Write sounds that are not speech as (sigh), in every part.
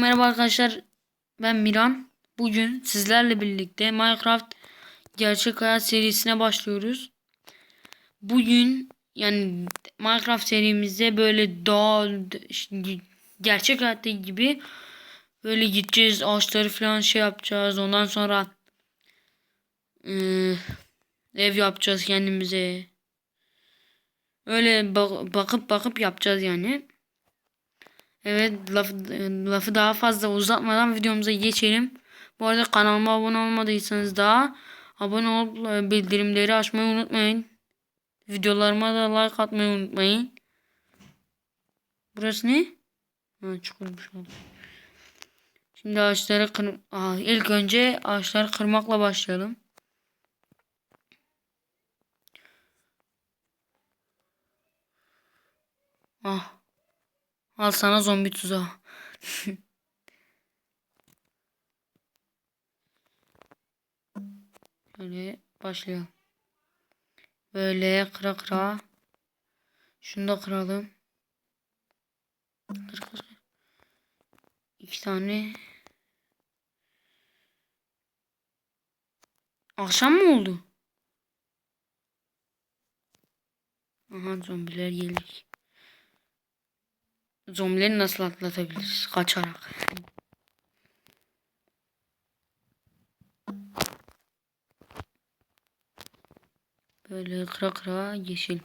merhaba arkadaşlar. Ben Miran. Bugün sizlerle birlikte Minecraft gerçek hayat serisine başlıyoruz. Bugün yani Minecraft serimizde böyle işte gerçek hayatta gibi böyle gideceğiz ağaçları falan şey yapacağız. Ondan sonra eee, ev yapacağız kendimize. Öyle bak- bakıp bakıp yapacağız yani. Evet laf, lafı daha fazla uzatmadan videomuza geçelim. Bu arada kanalıma abone olmadıysanız daha abone olup e, bildirimleri açmayı unutmayın. Videolarıma da like atmayı unutmayın. Burası ne? Ha, çukurmuş. Şimdi ağaçları kır... Aa, ilk önce ağaçları kırmakla başlayalım. Ah. Al sana zombi tuzağı. (laughs) Böyle başlayalım. Böyle kıra kıra. Şunu da kıralım. Kır kır kır. İki tane. Akşam mı oldu? Aha zombiler gelir. Zombileri nasıl atlatabiliriz? Kaçarak. Böyle kıra kıra yeşil.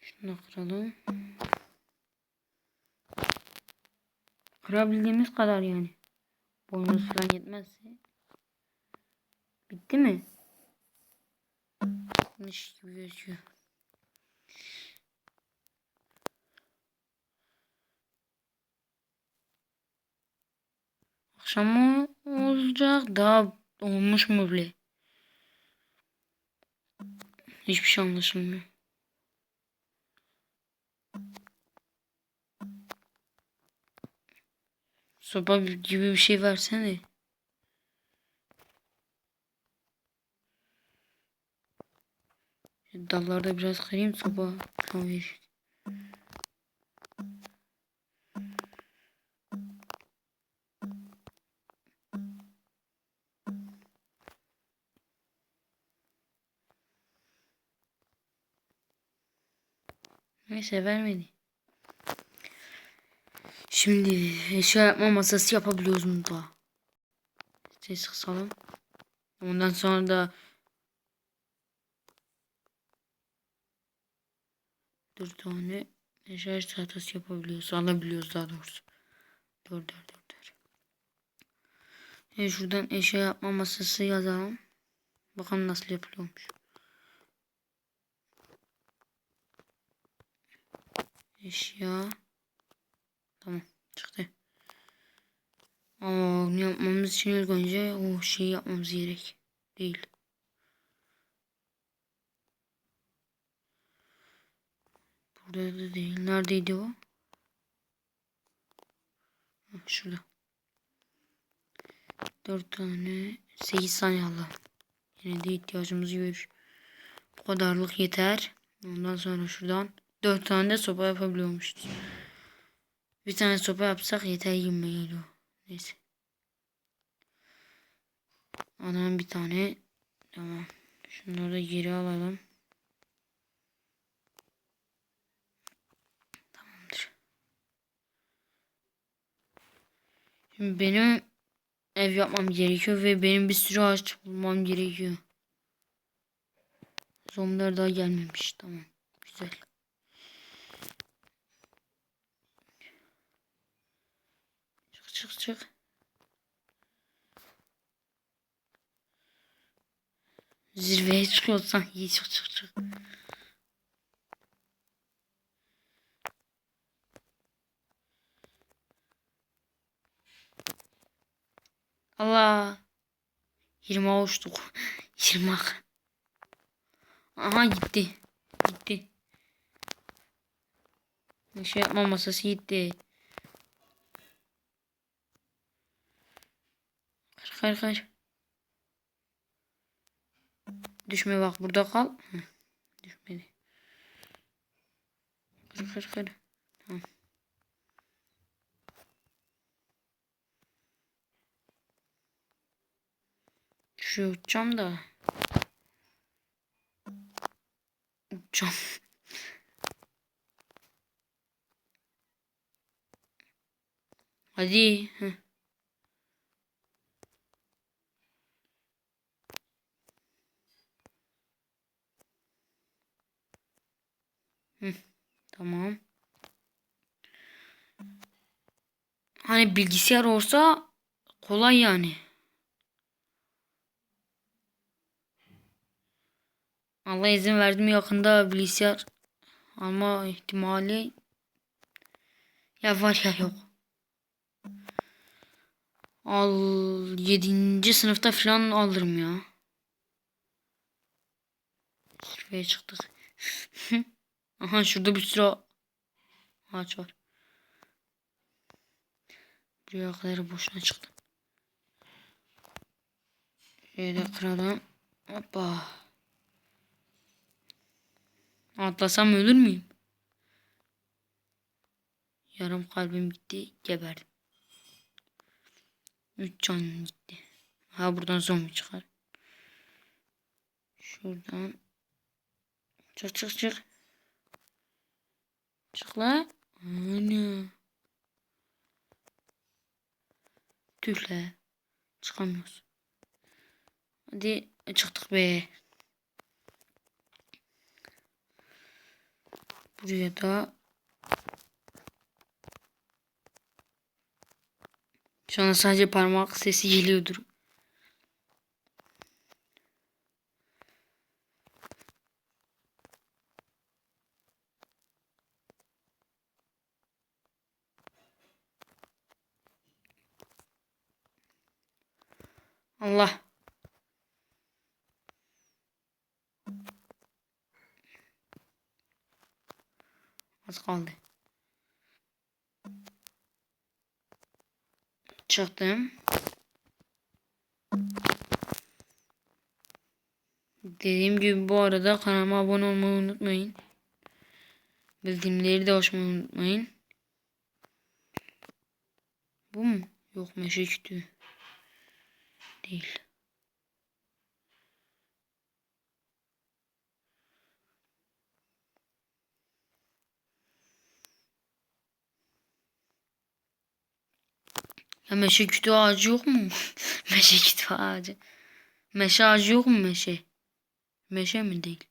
Şunu kıralım. Kırabildiğimiz kadar yani. Boynuz falan yetmezse. Bitti mi? Bitmiş gibi gözüküyor. Akşam mı olacak? Daha olmuş mu bile? Hiçbir şey anlaşılmıyor. Sopa gibi bir şey versene. Dallarda biraz kırayım sopa kan verir. Neyse vermedi. Şimdi eşya yapma masası yapabiliyoruz mu da? Ses kısalım. Ondan sonra da dört tane eşya tahtası yapabiliyoruz. Alabiliyoruz daha doğrusu. Dörder dörder. E şuradan eşya yapma masası yazalım. Bakalım nasıl yapılıyormuş. Eşya. Tamam çıktı. Aa, ne yapmamız için ilk önce o şeyi yapmamız gerek. Değil. Burada da değil. Neredeydi o? Şurada. Dört tane. Sekiz tane Allah. Yine de ihtiyacımız görür. Bu kadarlık yeter. Ondan sonra şuradan dört tane de sopa yapabiliyormuşuz. Bir tane sopa yapsak yeter gibi geliyor. Neyse. Adam bir tane. Tamam. Şunları da geri alalım. Tamamdır. Şimdi benim ev yapmam gerekiyor ve benim bir sürü ağaç bulmam gerekiyor. Zombiler daha gelmemiş. Tamam. Güzel. Çık çık. Zirveye çıkıyorsan iyi çık çık çık. Allah. 20 uçtuk. 20 ak. Aha gitti. Gitti. Bir şey yapma masası gitti. Kır kır. Düşme bak burada kal. Heh, düşmedi. Kır kır kır. Tamam. Şu uçacağım da. Uçacağım. Hadi. Hı, tamam. Hani bilgisayar olsa kolay yani. Allah izin verdi mi yakında bilgisayar alma ihtimali ya var ya yok. Al 7. sınıfta falan alırım ya. Şuraya çıktık. (laughs) Aha şurada bir sürü ağaç var. Kadar boşuna çıktı. Şöyle kıralım. Hoppa. Atlasam ölür müyüm? Yarım kalbim gitti. Geberdim. Üç can gitti. Ha buradan zombi çıkar. Şuradan. Çık çık çık. Çık la. Ana. Tüh la. Çıkamıyoruz. Hadi çıktık be. Buraya da Şu an sadece parmak sesi geliyordur. Allah. Az kaldı. Çıktım. Dediğim gibi bu arada kanalıma abone olmayı unutmayın. Bildirimleri de açmayı unutmayın. Bu mu? Yok meşe kütüğü. Değil. Meşe kütüğü ağacı yok mu? (laughs) meşe kütüğü ağacı. Meşe ağacı yok mu meşe? Meşe mi değil?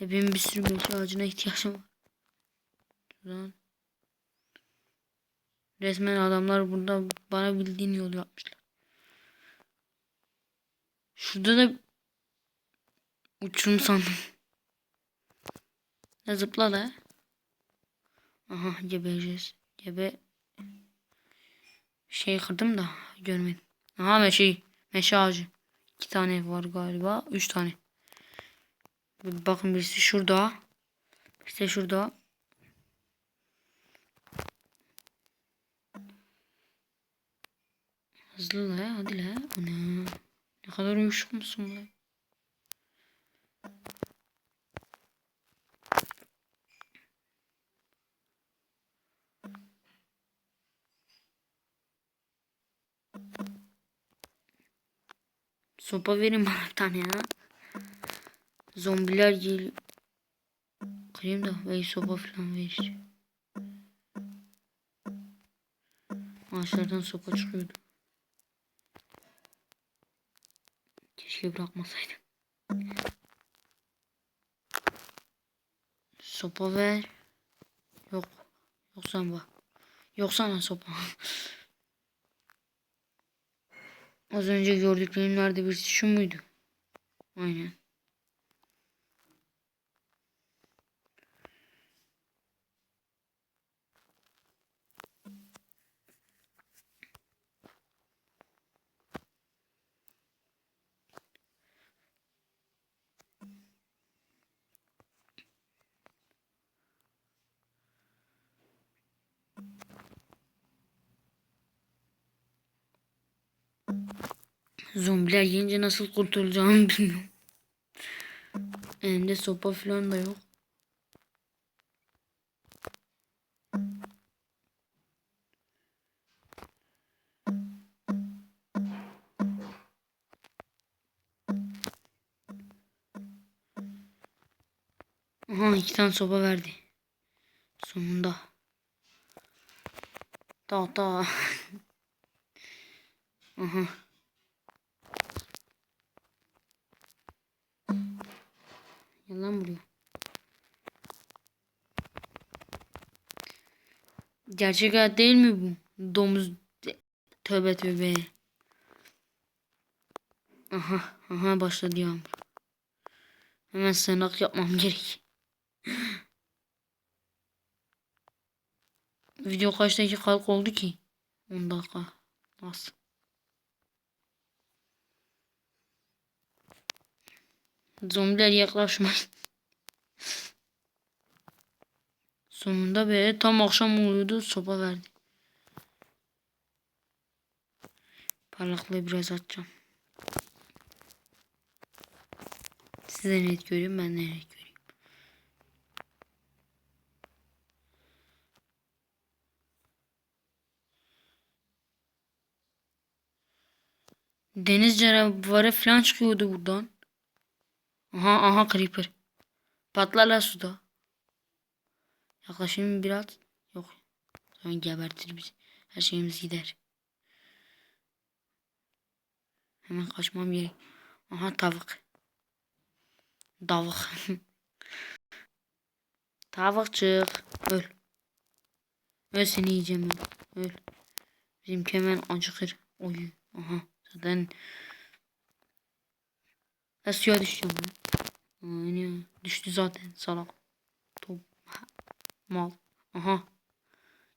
Ya benim bir sürü meşe ağacına ihtiyacım var. Şuradan. Resmen adamlar burada bana bildiğin yol yapmışlar. Şurada da uçurum sandım. (laughs) Ya zıpla da. Aha gebereceğiz. Gebe şey kırdım da görmedim. Aha meşe meşe ağacı. İki tane var galiba. Üç tane. Bakın birisi şurada. İşte şurada. Hızlı la hadi la. Ana. Ne kadar uyuşuk musun la? Sopa verin bana bir tane ya. Zombiler geliyor. Kırayım da ve sopa falan ver. Ağaçlardan sopa çıkıyordu. Keşke bırakmasaydım. Sopa ver. Yok. Yok sen bak. Yok sana sopa. (laughs) Az önce gördüklerim nerede birisi şu muydu? Aynen. Zombiler gelince nasıl kurtulacağımı bilmiyorum. Elimde sopa falan da yok. Aha iki tane sopa verdi. Sonunda. Da da. (laughs) Aha. Yalan buraya. Gerçek hayat değil mi bu? Domuz. Tövbe tövbe. Aha. Aha başladı yağmur. Hemen sığınak yapmam (laughs) gerek. Video kaç dakikalık oldu ki? 10 dakika. Nasıl? Zombiler yaklaşmaz. Sonunda be tam akşam oluyordu sopa verdi. Parlaklığı biraz açacağım. Size net görüyorum ben de net görüyorum. Deniz canavarı falan çıkıyordu buradan. Aha aha creeper. Patlar la suda. Yaklaşayım biraz. Yok. Sonra gebertir bizi. Her şeyimiz gider. Hemen kaçmam gerek. Aha tavuk. Tavuk. (laughs) Tavukçuk. Öl. Öl seni yiyeceğim öl. Öl. Bizimki hemen acıkır. Oy. Aha. Zaten ben suya düşeceğim ben. Aynen. Düştü zaten salak. Top. Mal. Aha.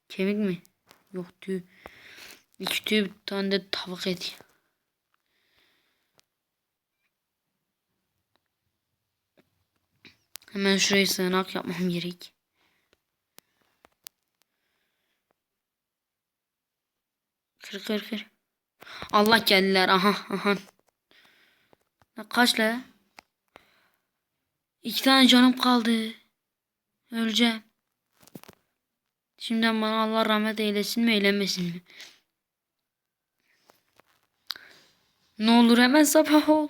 Kemik mi? Yok tüy. İki tüy bir tane de tavuk eti. Hemen şurayı sığınak yapmam gerek. Kır kır kır. Allah geldiler. Aha aha. Kaç la? İki tane canım kaldı. Öleceğim. Şimdiden bana Allah rahmet eylesin mi eylemesin mi? Ne olur hemen sabah ol.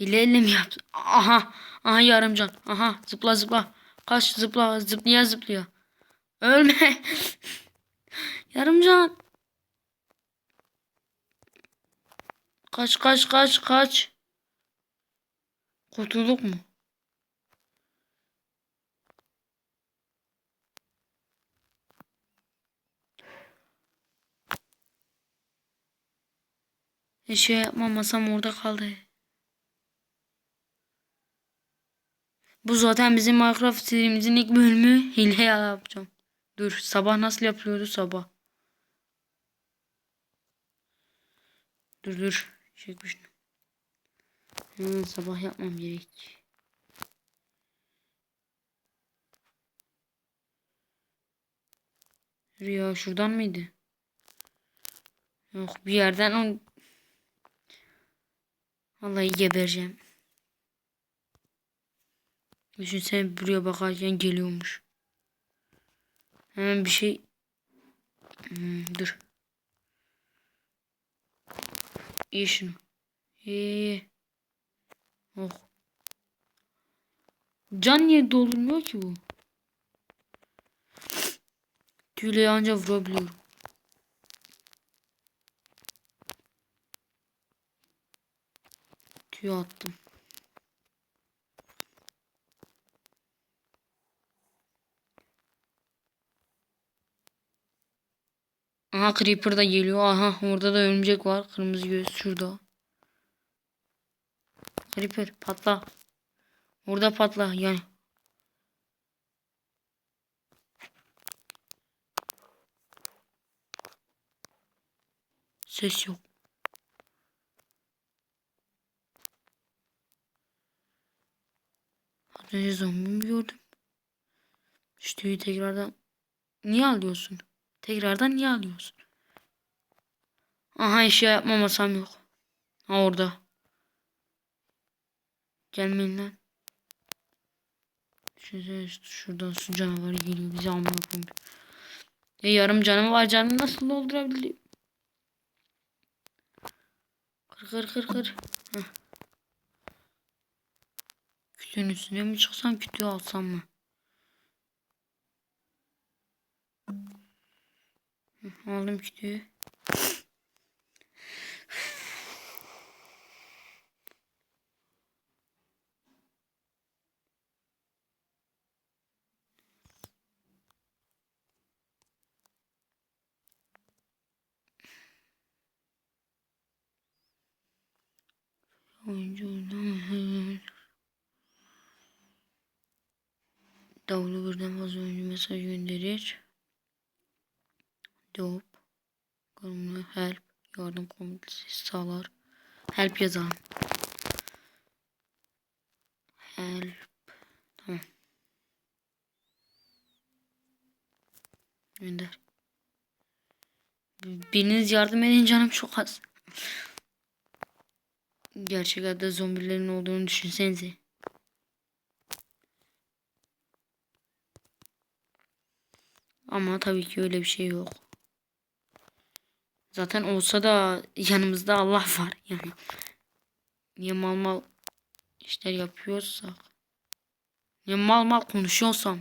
Hileyle mi yaptın? Aha. Aha yarımcan. Aha zıpla zıpla. Kaç zıpla zıplaya zıplaya. Ölme. (laughs) yarımcan. Kaç kaç kaç kaç. Kurtulduk mu? Bir şey yapmamasam orada kaldı. Bu zaten bizim Minecraft serimizin ilk bölümü. Hile yapacağım. Dur sabah nasıl yapılıyordu sabah. Dur dur. Çekmiş. Hemen sabah yapmam gerek. Rüya şuradan mıydı? Yok bir yerden on... Vallahi gebereceğim. Düşünsene buraya bakarken geliyormuş. Hemen bir şey... Hmm, dur. İyi şunu. İyi. Oh. Can niye doldurmuyor ki bu? Tüyle anca vurabiliyorum. Tüy attım. Aha Creeper da geliyor. Aha orada da örümcek var. Kırmızı göz şurada. Creeper patla. Orada patla yani. Ses yok. Az önce zombi mi gördüm? Düştüğü tekrardan niye alıyorsun? Tekrardan niye alıyorsun? Aha eşya yapmamasam yok. Ha orada. Gelmeyin lan. Şurada, şuradan su canavarı geliyor bize amına koyayım. Ya yarım canım var canımı nasıl doldurabilirim? Kır kır kır kır. Heh. Kütüğün üstüne mi çıksam kütüğü alsam mı? Aldım kütüğü. Mesaj gönderir. Dop. Konumlu help. Yardım komitesi sağlar. Help yazalım. Help. Tamam. Gönder. Biriniz yardım edin canım çok az. Gerçek hayatta zombilerin olduğunu düşünsenize. Ama tabii ki öyle bir şey yok. Zaten olsa da yanımızda Allah var yani. Niye mal mal işler yapıyorsak. Niye mal mal konuşuyorsam.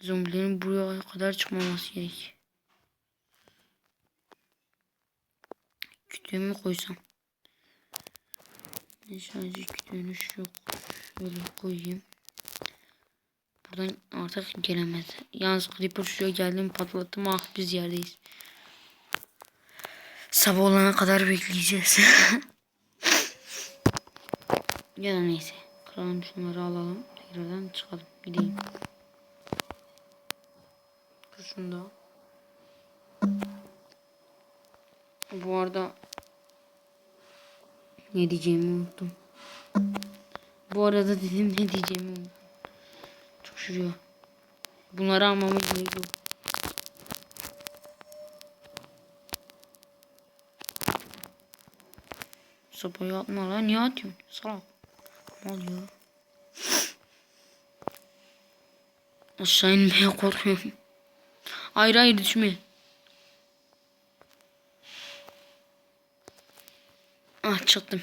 Zombilerin buraya kadar çıkmaması gerek. Kütüğümü koysam. Ne sadece kütüğünü şu şöyle koyayım. Buradan artık gelemez. Yalnız Creeper şuraya geldim patlattım ah biz yerdeyiz. Sabah olana kadar bekleyeceğiz. (laughs) ya da neyse. Kralım şunları alalım. Tekrardan çıkalım. Gideyim. Şunu da. Bu arada ne diyeceğimi unuttum. Bu arada dedim ne diyeceğimi unuttum. Şuraya. Bunları almamız gerekiyor. Sopayı atma lan niye atıyorsun? Salak. Mal ya. Aşağı inmeye korkuyorum. Hayır hayır düşme. Ah çıktım.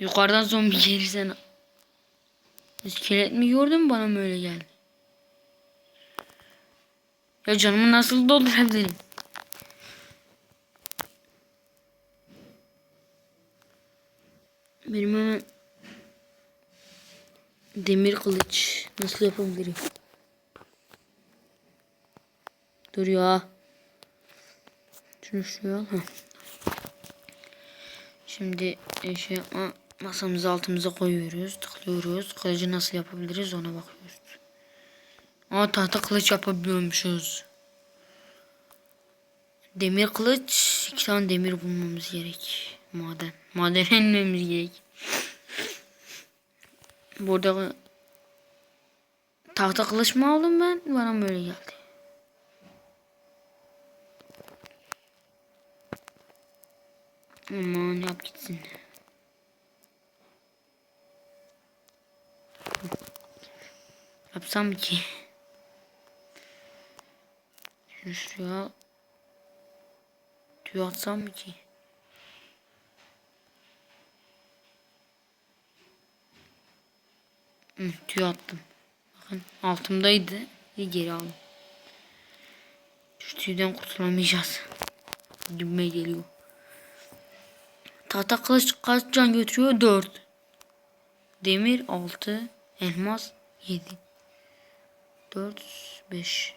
Yukarıdan zombi gelirsen. İskelet mi gördün bana mı öyle geldi? Ya canımı nasıl doldurabilirim? Benim hemen demir kılıç nasıl yapabilirim? Dur ya. Şunu şuraya al. Şimdi e, şey yapma masamızı altımıza koyuyoruz. Tıklıyoruz. Kılıcı nasıl yapabiliriz ona bakıyoruz. Aa tahta kılıç yapabiliyormuşuz. Demir kılıç. iki tane demir bulmamız gerek. Maden. Maden (laughs) inmemiz gerek. Burada tahta kılıç mı aldım ben? Bana böyle geldi. Aman yap gitsin. Yapsam ki. Şunu şuraya tüy atsam mı ki? Hı, tüy attım. Bakın altımdaydı. Bir geri aldım. Şu tüyden kurtulamayacağız. Gibime geliyor. Tahta kılıç kaç can götürüyor? 4. Demir 6. Elmas 7. 4 5.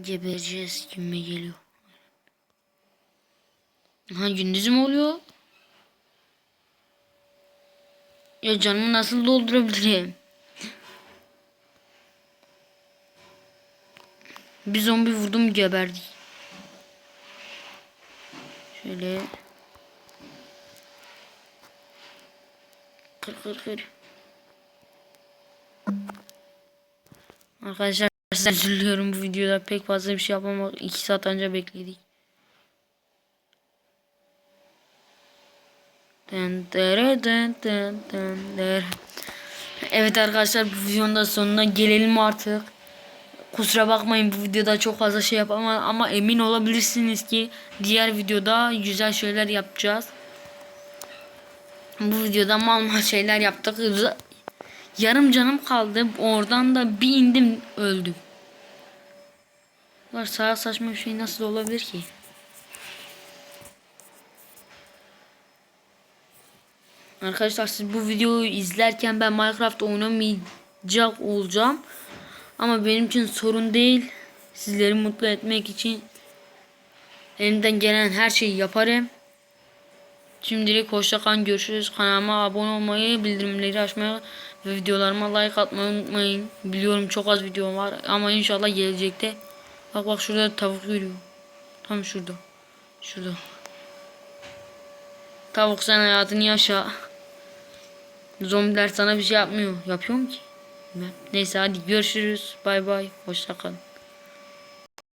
Gebereceğiz gibime geliyor. Ha gündüz mü oluyor? Ya canımı nasıl doldurabilirim? Bir zombi vurdum geberdi. Şöyle. Kır kır kır. Arkadaşlar diliyorum bu videoda pek fazla bir şey yapamadık. 2 saat önce bekledik. Dın dırı dın dın. Evet arkadaşlar bu videonun da sonuna gelelim artık. Kusura bakmayın bu videoda çok fazla şey yapamam ama emin olabilirsiniz ki diğer videoda güzel şeyler yapacağız. Bu videoda mal mal şeyler yaptık. Yarım canım kaldı. Oradan da bir indim öldüm. Var sağ saçma bir şey nasıl olabilir ki? Arkadaşlar siz bu videoyu izlerken ben Minecraft oynamayacak olacağım. Ama benim için sorun değil. Sizleri mutlu etmek için elimden gelen her şeyi yaparım. Şimdilik hoşça kalın. Görüşürüz. Kanalıma abone olmayı, bildirimleri açmayı ve videolarıma like atmayı unutmayın. Biliyorum çok az video var ama inşallah gelecekte. Bak bak şurada tavuk yürüyor. Tam şurada. Şurada. Tavuk sen hayatını yaşa. Zombiler sana bir şey yapmıyor. Yapıyor ki? Neyse hadi görüşürüz. Bay bay. Hoşça kalın.